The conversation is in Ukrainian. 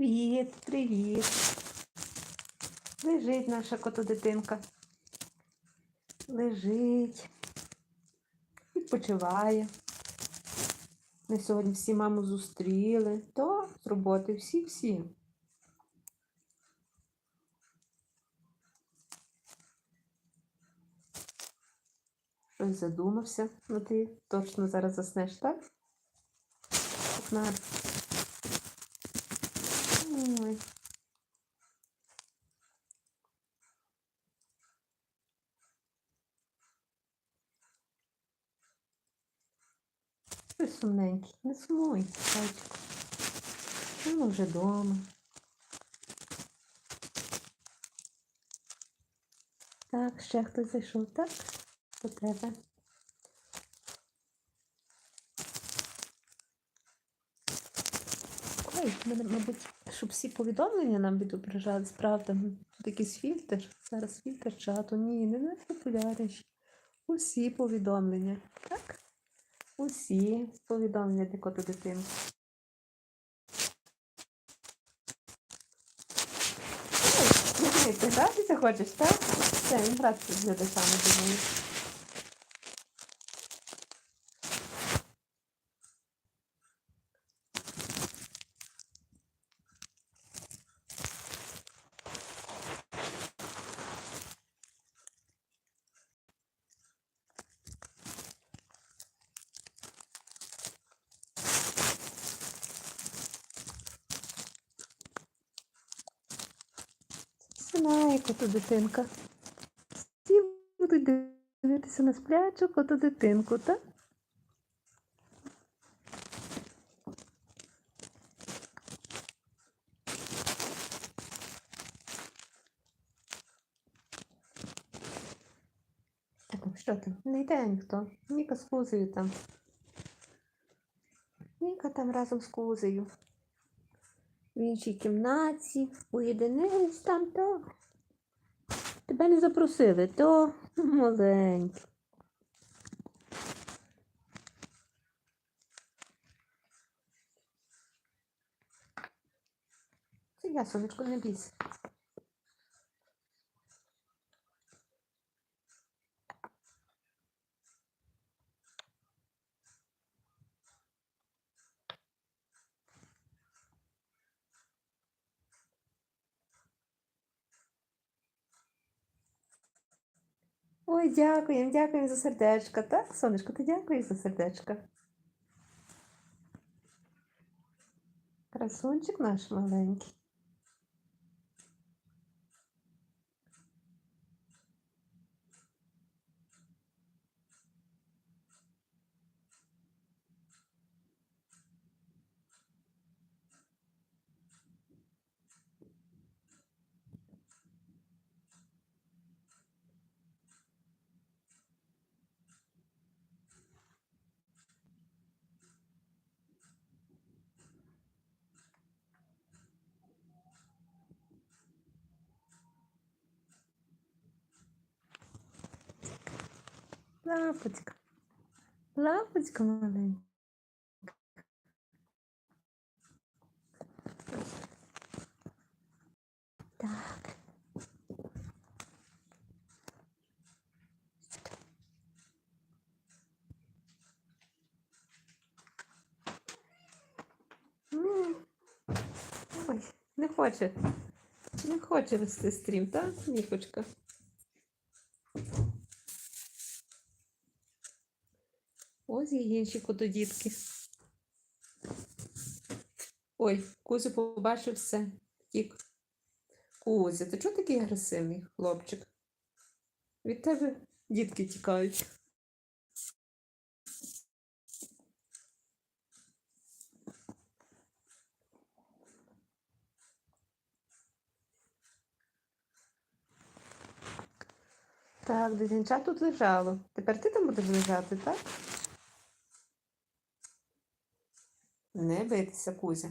Привіт, привіт. Лежить наша котодитинка. Лежить. Відпочиває. Ми сьогодні всі маму зустріли. То з роботи всі-всі. Щось задумався. Ну ти точно зараз заснеш, так? На. Ой. Ти сумненький, не сумуй, зайчику. Ми вже вдома. Так, ще хтось зайшов, так? До тебе. Ой, мабуть, щоб всі повідомлення нам відображали, справді, ну, тут якийсь фільтр. Зараз фільтр чату. Ні, не найпопулярніші. Усі повідомлення. Так? Усі повідомлення для коту дитини. Ой, ти гратися хочеш, так? Все, він гратися з глядачами думаю. Знає коту дитинка. Всі будуть дивитися на сплячу коту дитинку, так? Так, ну що там? Не йде ніхто. Ніка з Кузею там. Ніка там разом з Кузею. В іншій кімнаті, уєдинились там, то тебе не запросили, то маленький. Це я, сонечко, не бійся. Ой, дякуємо, дякуємо за сердечко. Так, сонечко, ти дякуєш за сердечко. Красунчик наш маленький. Лапочка. Лапочка маленька. Так. Ой, не хоче. Не хоче вести стрім, так, Нікочка? Ось і інші котодітки. Ой, Кузю побачив все. Тік. Кузя, ти чого такий агресивний хлопчик? Від тебе дітки тікають. Так, дитинча тут лежало. Тепер ти там будеш лежати, так? Не битися, Кузя.